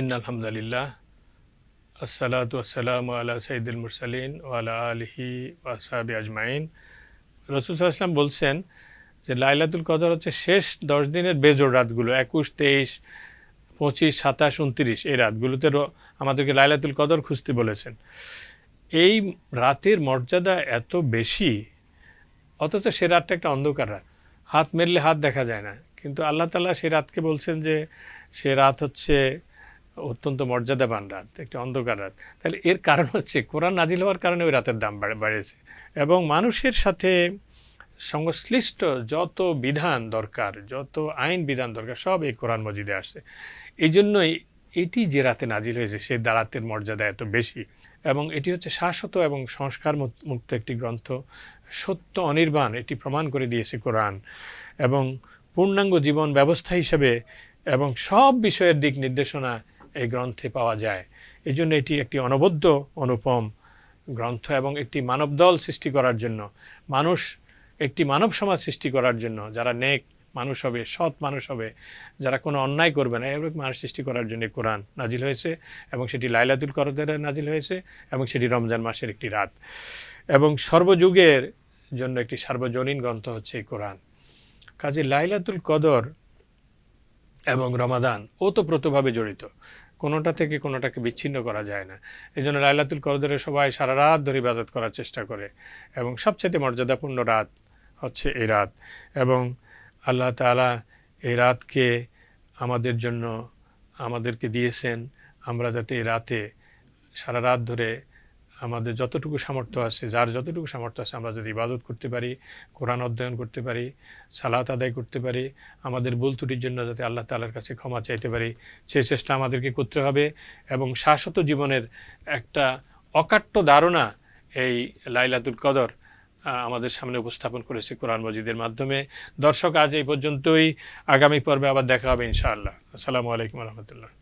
In আলহামদুলিল্লাহ, আসসালাতু আসসালামু আলা সঈদুল মুরসালিন ওয়ালা আলহি ওয়াসাবি আজমাইন। রসুল বলছেন যে লাইলাতুল কদর হচ্ছে শেষ দশ দিনের বেজোড় রাতগুলো, একুশ, তেইশ, পঁচিশ, সাতাশ, উনত্রিশ এই রাতগুলোতে আমাদেরকে লাইলাতুল কদর খুঁজতে বলেছেন। এই রাতের মর্যাদা এত বেশি, অথচ সে রাতটা একটা অন্ধকার রাত। হাত মেরলে হাত দেখা যায় না। কিন্তু আল্লাহ তালা সে রাতকে বলছেন যে সে রাত হচ্ছে অত্যন্ত মর্যাদাবান রাত, একটি অন্ধকার রাত। তাহলে এর কারণ হচ্ছে, কোরআন নাজিল হওয়ার কারণে ওই রাতের দাম বাড়ে- বাড়েছে। এবং মানুষের সাথে সংশ্লিষ্ট যত বিধান দরকার, যত আইন বিধান দরকার, সব এই কোরআন মজিদে আসছে। এই জন্যই এটি যে রাতে নাজিল হয়েছে সেই রাতের মর্যাদা এত বেশি। এবং এটি হচ্ছে শাশ্বত এবং সংস্কার মুক- মুক্ত একটি গ্রন্থ। সত্য অনির্বাণ, এটি প্রমাণ করে দিয়েছে কোরআন। এবং পূর্ণাঙ্গ জীবন ব্যবস্থা হিসেবে এবং সব বিষয়ের দিক নির্দেশনা এই গ্রন্থে পাওয়া যায়। এই জন্য এটি একটি অনবদ্য অনুপম গ্রন্থ এবং একটি মানব দল সৃষ্টি করার জন্য। মানুষ একটি মানব সমাজ সৃষ্টি করার জন্য। যারা নেক মানুষ হবে, সৎ মানুষ হবে, যারা কোনো অন্যায় করবে না, এরকম মানুষ সৃষ্টি করার জন্য কোরআন নাজিল হয়েছে এবং সেটি লাইলাতুল করদের নাজিল হয়েছে এবং সেটি রমজান মাসের একটি রাত। এবং সর্বযুগের জন্য একটি সার্বজনীন গ্রন্থ হচ্ছে এই কোরআন। কাজে লাইলাতুল কদর এবং রমাদান ও ওতপ্রোতভাবে জড়িত। কোনোটা থেকে কোনোটাকে বিচ্ছিন্ন করা যায় না। এই জন্য লাইলাতুল করদরে সবাই সারা রাত ধরে ইবাদত করার চেষ্টা করে এবং সবচেয়ে মর্যাদাপূর্ণ রাত হচ্ছে এই রাত এবং আল্লাহ তালা এই রাতকে আমাদের জন্য আমাদেরকে দিয়েছেন। আমরা যাতে এই রাতে সারা রাত ধরে আমাদের যতটুকু সামর্থ্য আছে, যার যতটুকু সামর্থ্য আছে আমরা যদি ইবাদত করতে পারি, কোরআন অধ্যয়ন করতে পারি, সালাত আদায় করতে পারি, আমাদের ভুল ত্রুটির জন্য যাতে আল্লাহ তালার কাছে ক্ষমা চাইতে পারি সেই চেষ্টা আমাদেরকে করতে হবে এবং শাশ্বত জীবনের একটা অকাট্য ধারণা এই লাইলাতুল কদর আমাদের সামনে উপস্থাপন করেছে কোরআন মজিদের মাধ্যমে। দর্শক, আজ এই পর্যন্তই। আগামী পর্বে আবার দেখা হবে ইনশাআল্লাহ। আসসালামু আলাইকুম রহমতুল্লাহ।